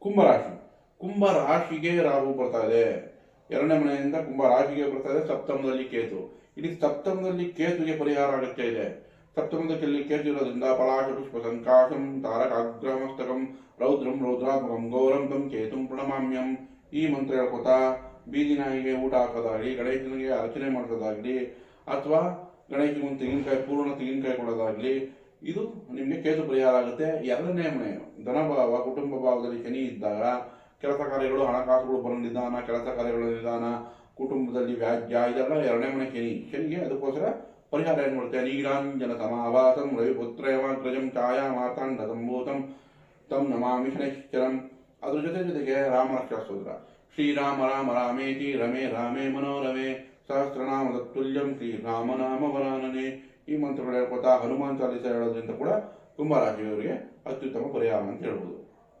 ಕುಂಭರಾಶಿ. ಕುಂಭ ರಾಶಿಗೆ ರಾಹು ಬರ್ತಾ ಇದೆ. ಎರಡನೇ ಮನೆಯಿಂದ ಕುಂಭ ರಾಶಿಗೆ ಬರ್ತಾ ಇದೆ ಸಪ್ತಮದಲ್ಲಿ ಕೇತು. ಇಲ್ಲಿ ಸಪ್ತಮದಲ್ಲಿ ಕೇತುಗೆ ಪರಿಹಾರ ಅಗತ್ಯ ಇದೆ. ಸಪ್ತಮದಲ್ಲಿ ಕೇತು ಇರೋದ್ರಿಂದ ಪಲಾಶ, ಪುಷ್ಪ, ಸಂಕಾಶಂ ತಾರಕಾಗ್ರಮಸ್ತಕಂ ರೌದ್ರಂ, ರೌದ್ರಾತ್ಮಕಂ ಗೌರಂ ತಂ ಕೇತುಂ, ಪ್ರಣಮಾಮ್ಯಂ. ಈ ಮಂತ್ರ ಹೇಳ್ಕೊತಾ ಬೀದಿ ನಾಯಿಗೆ ಊಟ ಹಾಕೋದಾಗ್ಲಿ, ಗಣೇಶನಿಗೆ ಅರ್ಚನೆ ಮಾಡೋದಾಗ್ಲಿ ಅಥವಾ ಗಣೇಶನಿಗೆ ಒಂದು ತೆಂಗಿನಕಾಯಿ, ಪೂರ್ಣ ತೆಂಗಿನಕಾಯಿ ಕೊಡೋದಾಗ್ಲಿ ಇದು ನಿಮಗೆ ಕೇತು ಪರಿಹಾರ ಆಗುತ್ತೆ. ಎರಡನೇ ಮನೆ ಧನಭಾವ ಕುಟುಂಬ ಭಾವದಲ್ಲಿ ಶನಿ ಇದ್ದಾಗ ಕೆಲಸ ಕಾರ್ಯಗಳು, ಹಣಕಾಸುಗಳು ಬರೋ ನಿಧಾನ, ಕೆಲಸ ಕಾರ್ಯಗಳ ನಿಧಾನ, ಕುಟುಂಬದಲ್ಲಿ ವ್ಯಾಜ್ಯ, ಇದೆಲ್ಲ ಎರಡನೇ ಮನೆ ಶನಿ. ಶನಿಗೆ ಅದಕ್ಕೋಸ್ಕರ ಪರಿಹಾರ ಏನು ಮಾಡುತ್ತೆ ನೀರಾಂಜನ ಸಮಾವಾಸಂ ಗ್ರಜಂ ಛಾಯಾ ಮಾತಾಂಡ ಸಂಭೂತಂ, ತಂ ನಮಾಮಿ ಶನೈಶ್ಚರಂ. ಅದ್ರ ಜೊತೆ ಜೊತೆಗೆ ರಾಮರಕ್ಷಾ ಸ್ತೋತ್ರ ಶ್ರೀರಾಮ ರಾಮ ರಾಮೇತಿ, ರಮೇ, ರಾಮೇ, ಮನೋರಮೇ, ಸಹಸ್ರನಾಮ, ತತ್ತುಲ್ಯಂ, ಶ್ರೀ ರಾಮನಾಮ ವರಾನನೆ ಈ ಮಂತ್ರಗಳು ಹೇಳ್ಕೊತಾ ಹನುಮಾನ್ ಚಾಲಿಸ ಹೇಳೋದ್ರಿಂದ ಕೂಡ ಕುಂಭರಾಶಿಯವರಿಗೆ ಅತ್ಯುತ್ತಮ ಪರಿಹಾರ ಅಂತ ಹೇಳ್ಬೋದು.